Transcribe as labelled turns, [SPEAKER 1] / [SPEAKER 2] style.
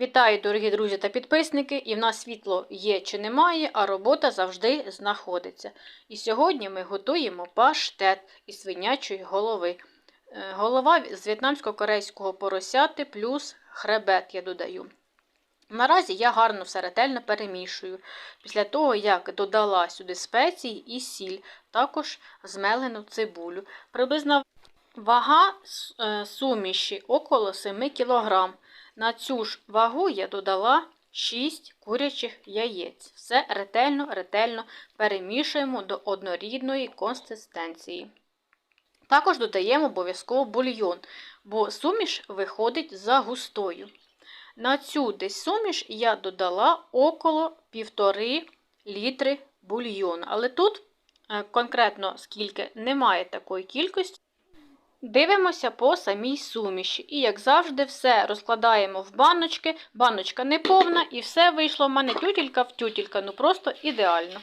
[SPEAKER 1] Вітаю, дорогі друзі та підписники! І в нас світло є чи немає, а робота завжди знаходиться. І сьогодні ми готуємо паштет із свинячої голови. Е, Голова з в'єтнамсько-корейського поросяти плюс хребет я додаю. Наразі я гарно все ретельно перемішую. Після того, як додала сюди спеції і сіль, також змелену цибулю. Приблизна вага е, суміші около 7 кг. На цю ж вагу я додала 6 курячих яєць. Все ретельно, ретельно перемішуємо до однорідної консистенції. Також додаємо обов'язково бульйон, бо суміш виходить за густою. На цю десь суміш я додала около 1,5 літри бульйону. Але тут е, конкретно скільки немає такої кількості. Дивимося по самій суміші. І, як завжди, все розкладаємо в баночки. Баночка не повна, і все вийшло в мене тютілька в тютілька. Ну просто ідеально.